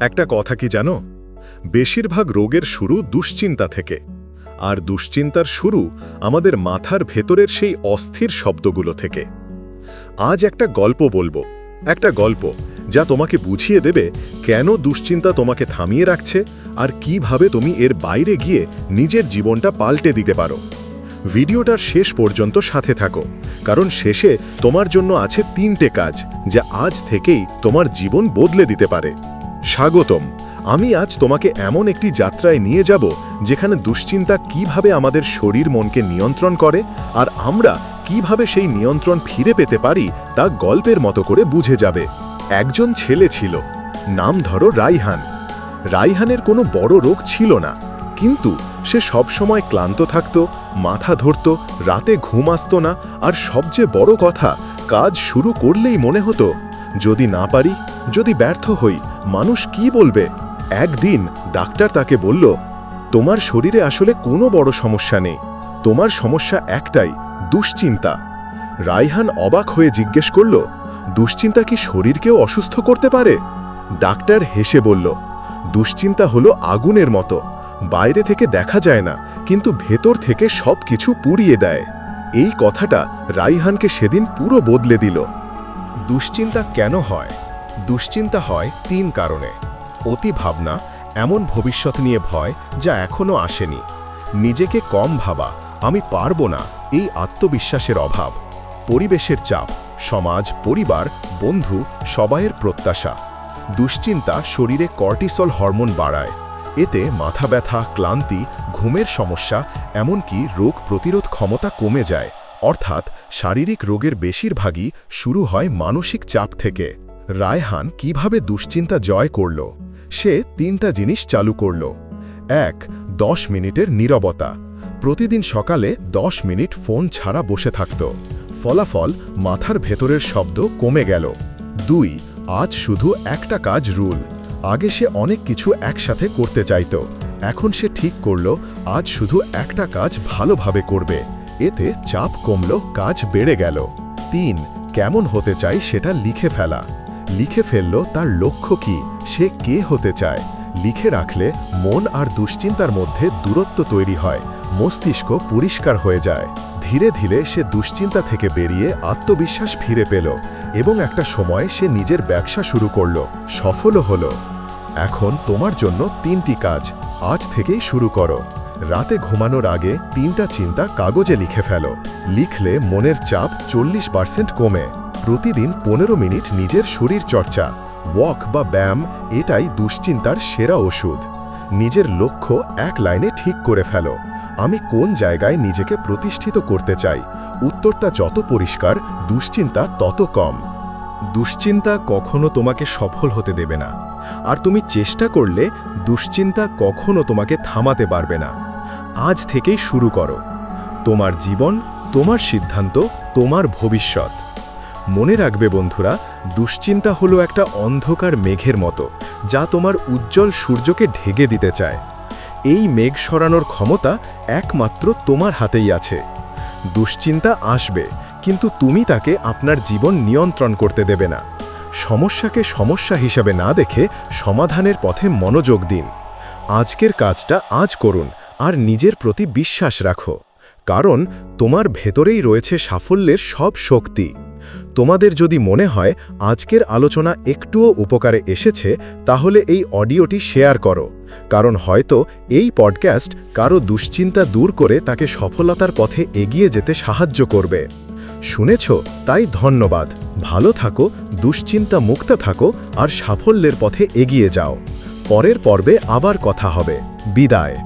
একটা কথা কি জানো? বেশিরভাগ রোগের শুরু দুশ্চিন্তা থেকে। আর দুশ্চিন্তার শুরু আমাদের মাথার ভেতরের সেই অস্থির শব্দগুলো থেকে। আজ একটা গল্প বলব। একটা গল্প যা তোমাকে বুঝিয়ে দেবে কেন দুশ্চিন্তা তোমাকে থামিয়ে রাখছে আর কীভাবে তুমি এর বাইরে গিয়ে নিজের জীবনটা পাল্টে দিতে পারো। ভিডিওটার শেষ পর্যন্ত সাথে থাকো, কারণ শেষে তোমার জন্য আছে তিনটে কাজ যা আজ থেকেই তোমার জীবন বদলে দিতে পারে। স্বাগতম। আমি আজ তোমাকে এমন একটি যাত্রায় নিয়ে যাব যেখানে দুশ্চিন্তা কীভাবে আমাদের শরীর মনকে নিয়ন্ত্রণ করে আর আমরা কীভাবে সেই নিয়ন্ত্রণ ফিরে পেতে পারি তা গল্পের মতো করে বুঝে যাবে। একজন ছেলে ছিল, নাম ধরো রাইহান। রাইহানের কোনো বড় রোগ ছিল না, কিন্তু সে সবসময় ক্লান্ত থাকত, মাথা ধরত, রাতে ঘুম আসত না, আর সবচেয়ে বড় কথা, কাজ শুরু করলেই মনে হতো, যদি না পারি যদি ব্যর্থ হই, মানুষ কি বলবে? একদিন ডাক্তার তাকে বলল, তোমার শরীরে আসলে কোনো বড় সমস্যা নেই। তোমার সমস্যা একটাই, দুশ্চিন্তা। রাইহান অবাক হয়ে জিজ্ঞেস করল, দুশ্চিন্তা কি শরীরকেও অসুস্থ করতে পারে? ডাক্তার হেসে বলল, দুশ্চিন্তা হলো আগুনের মতো। বাইরে থেকে দেখা যায় না, কিন্তু ভেতর থেকে সব কিছু পুড়িয়ে দেয়। এই কথাটা রাইহানকে সেদিন পুরো বদলে দিল। দুশ্চিন্তা কেন হয়? দুশ্চিন্তা হয় তিন কারণে। অতি ভাবনা এমন ভবিষ্যৎ নিয়ে ভয় যা এখনও আসেনি। নিজেকে কম ভাবা, আমি পারব না, এই আত্মবিশ্বাসের অভাব। পরিবেশের চাপ, সমাজ, পরিবার, বন্ধু, সবাইয়ের প্রত্যাশা। দুশ্চিন্তা শরীরে কর্টিসল হরমোন বাড়ায়। এতে মাথা ব্যথা, ক্লান্তি, ঘুমের সমস্যা, এমনকি রোগ প্রতিরোধ ক্ষমতা কমে যায়। অর্থাৎ শারীরিক রোগের বেশিরভাগই শুরু হয় মানসিক চাপ থেকে। রায়হান কীভাবে দুশ্চিন্তা জয় করল? সে তিনটা জিনিস চালু করল। এক, দশ মিনিটের নীরবতা। প্রতিদিন সকালে দশ মিনিট ফোন ছাড়া বসে থাকত। ফলাফল মাথার ভেতরের শব্দ কমে গেল। দুই, আজ শুধু একটা কাজ রুল। আগে সে অনেক কিছু একসাথে করতে চাইত। এখন সে ঠিক করল, আজ শুধু একটা কাজ ভালোভাবে করবে। এতে চাপ কমল, কাজ বেড়ে গেল। তিন, কেমন হতে চাই সেটা লিখে ফেলা। লিখে ফেলল তার লক্ষ্য কি, সে কে হতে চায়। লিখে রাখলে মন আর দুশ্চিন্তার মধ্যে দূরত্ব তৈরি হয়, মস্তিষ্ক পরিষ্কার হয়ে যায়। ধীরে ধীরে সে দুশ্চিন্তা থেকে বেরিয়ে আত্মবিশ্বাস ফিরে পেল এবং একটা সময় সে নিজের ব্যবসা শুরু করল, সফলও হলো। এখন তোমার জন্য তিনটি কাজ, আজ থেকেই শুরু করো। রাতে ঘুমানোর আগে তিনটা চিন্তা কাগজে লিখে ফেলো। লিখলে মনের চাপ চল্লিশ পার্সেন্ট কমে। প্রতিদিন পনেরো মিনিট নিজের শরীর চর্চা, ওয়াক বা ব্যায়াম, এটাই দুশ্চিন্তার সেরা ওষুধ। নিজের লক্ষ্য এক লাইনে ঠিক করে ফেলো। আমি কোন জায়গায় নিজেকে প্রতিষ্ঠিত করতে চাই? উত্তরটা যত পরিষ্কার, দুশ্চিন্তা তত কম। দুশ্চিন্তা কখনো তোমাকে সফল হতে দেবে না। আর তুমি চেষ্টা করলে দুশ্চিন্তা কখনো তোমাকে থামাতে পারবে না। আজ থেকেই শুরু করো। তোমার জীবন, তোমার সিদ্ধান্ত, তোমার ভবিষ্যৎ। মনে রাখবে বন্ধুরা, দুশ্চিন্তা হলো একটা অন্ধকার মেঘের মতো, যা তোমার উজ্জ্বল সূর্যকে ঢেকে দিতে চায়। এই মেঘ সরানোর ক্ষমতা একমাত্র তোমার হাতেই আছে। দুশ্চিন্তা আসবে, কিন্তু তুমি তাকে আপনার জীবন নিয়ন্ত্রণ করতে দেবে না। সমস্যাকে সমস্যা হিসাবে না দেখে সমাধানের পথে মনোযোগ দিন। আজকের কাজটা আজ করুন, আর নিজের প্রতি বিশ্বাস রাখো। কারণ তোমার ভেতরেই রয়েছে সাফল্যের সব শক্তি। তোমাদের যদি মনে হয় আজকের আলোচনা একটুও উপকারে এসেছে, তাহলে এই অডিওটি শেয়ার করো। কারণ হয়তো এই পডকাস্ট কারও দুশ্চিন্তা দূর করে তাকে সফলতার পথে এগিয়ে যেতে সাহায্য করবে। শুনেছ? তাই ধন্যবাদ। ভালো থাকো দুশ্চিন্তা মুক্ত থাকো, আর সাফল্যের পথে এগিয়ে যাও। পরের পর্বে আবার কথা হবে। বিদায়।